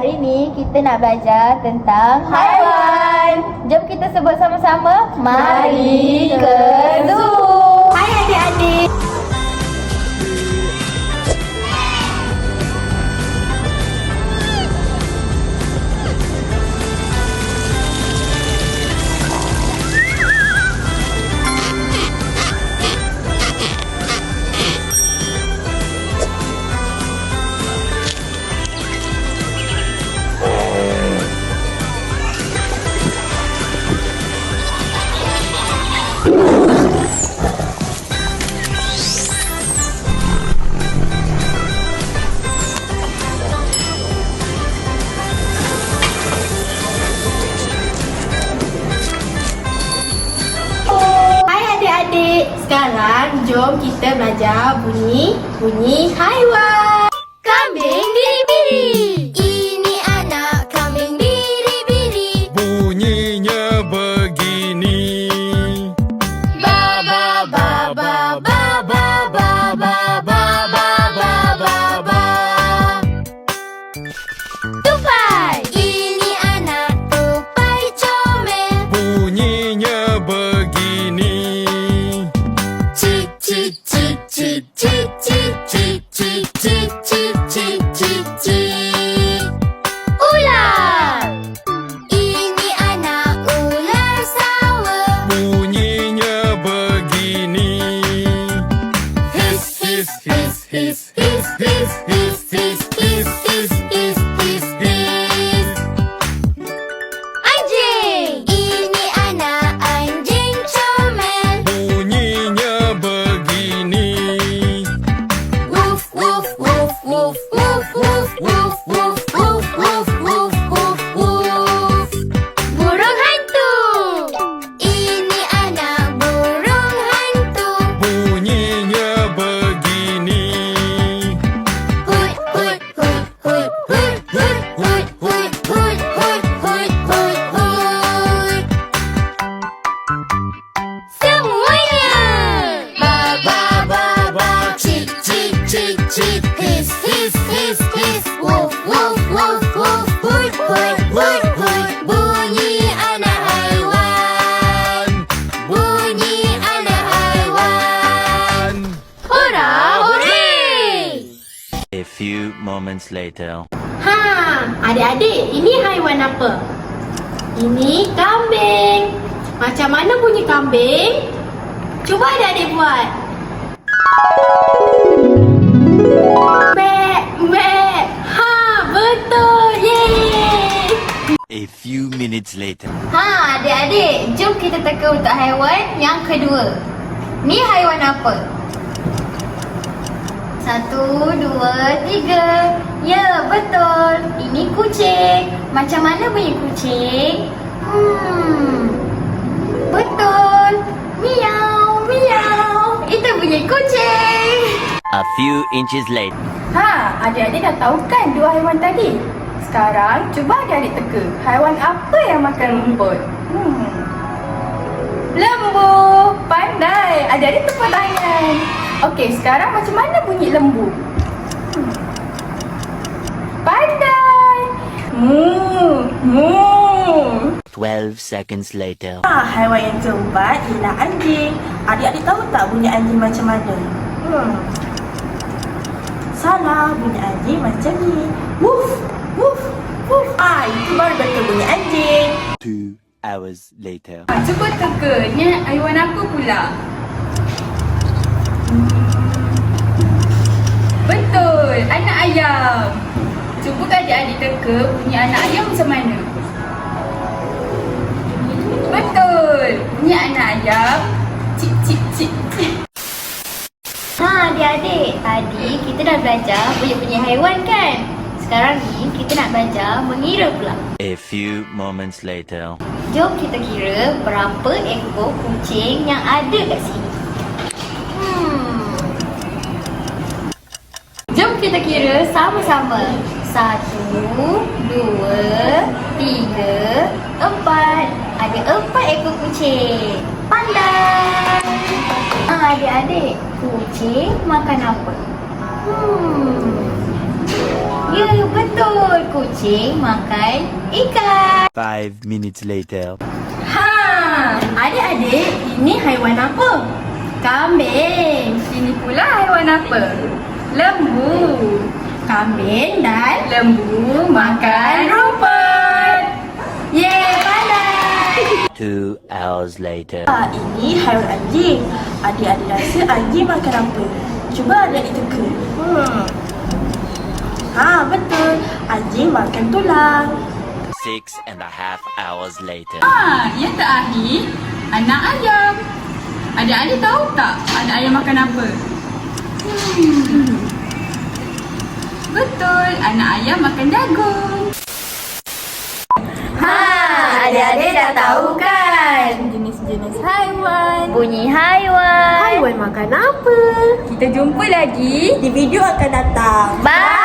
kita nak belajar tentang haiwan. Jom kita sebut sama-sama. Mari ke zoo. Hai adik-adik. Sekarang jom kita belajar bunyi bunyi haiwan. Kambing biri-biri. Ini anak kambing biri-biri Bunyinya begini Ba ba ba ba ba ba ba ba ba ba ba ba ba Tupai Ini anak tupai comel Bunyinya begini A few moments later. Ha, adik-adik, ini haiwan apa? Ini kambing. Macam mana bunyi kambing? Cuba adik-adik buat. Mek, mek. Ha, betul. Yeay. A few minutes later. Ha, adik-adik, jom kita teka untuk haiwan yang kedua. Ni haiwan apa? Satu, dua, tiga. Ya, betul. Ini kucing. Macam mana bunyi kucing? Hmm. Betul. Miau, miau. Itu bunyi kucing. A few inches later. Ha, adik-adik dah tahu kan dua haiwan tadi? Sekarang cuba adik-adik teka. Haiwan apa yang makan rumput? Hmm. Lembu. Pandai. Adik-adik tepuk tangan. Okey, sekarang macam mana bunyi lembu? Hmm. Pandai. Mu, mu. 12 seconds later. Ah, haiwan yang keempat ialah anjing. Adik-adik tahu tak bunyi anjing macam mana? Hmm. Salah, bunyi anjing macam ni. Woof, woof, woof. Ah, itu baru betul bunyi anjing. Two hours later. Ha, cuba teka. Ni haiwan apa pula? Betul, anak ayam. Cuba adik-adik teka bunyi anak ayam macam mana? Betul, bunyi anak ayam. Cip, cip, cip, cip. Ha, adik-adik. Tadi kita dah belajar bunyi-bunyi haiwan kan? Sekarang ni kita nak belajar mengira pula. A few moments later. Jom kita kira berapa ekor kucing yang ada kat sini. Kita kira sama-sama. Satu, dua, tiga, empat. Ada empat ekor kucing. Pandai. Ah, adik-adik, kucing makan apa? Hmm. Ya, betul. Kucing makan ikan. Five minutes later. Ha, adik-adik, ini haiwan apa? Kambing. Ini pula haiwan apa? Lembu. Kambing dan Lembu makan rumput. Yeay, pandai. Two hours later. Ah, ini haiwan anjing. Adik-adik rasa anjing makan apa? Cuba adik teka. Hmm. Ha, betul. Anjing makan tulang. Six and a half hours later. Ah, yang terakhir, anak ayam. Adik-adik tahu tak anak ayam makan apa? Hmm. Betul, anak ayam makan jagung. Ha, adik-adik dah tahu kan? Jenis-jenis haiwan. Bunyi haiwan. Haiwan makan apa? Kita jumpa lagi. Di video akan datang. Bye.